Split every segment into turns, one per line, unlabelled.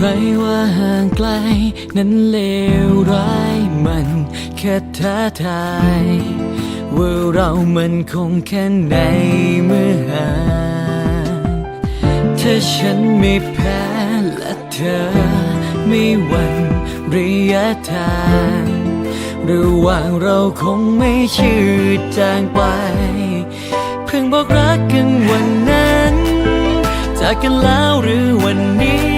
ใครว่าห่างไกล นั้นเลวร้ายมันแค่ท้าทาย ว่าเรามันคงแค่ไหนเมื่อห่างถ้าฉันไม่แพ้และเธอไม่หวั่นระยะทางระหว่างเราคงไม่ชืดจางไป เพิ่งบอกรักกันวันนั้น จากกันแล้วหรือวันนี้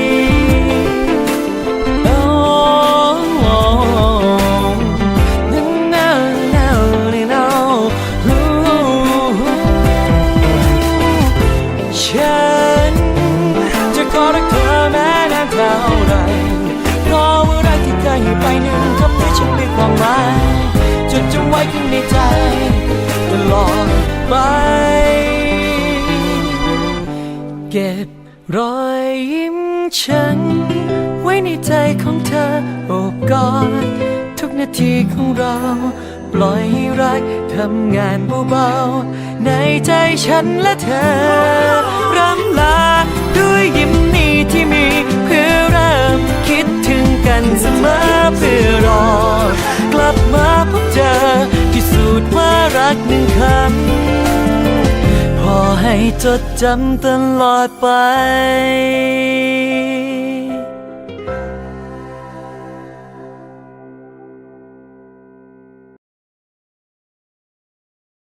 อรักเธอแม้นานเท่าไรเพราะว่ารักที่เธอให้ไปนั้นทำให้ฉันมีความหมายจดจำไว้ข้างในใจตลอดไป เก็บรอยยิ้มฉัน ไว้ในใจของเธอโอบกอดทุกนาทีของเรา ปล่อยให้รักทำงานเบาๆในใจฉันและเธอรำลาด้วยยิ้ม รักหนึ่งคำพอให้จดจำตลอดไป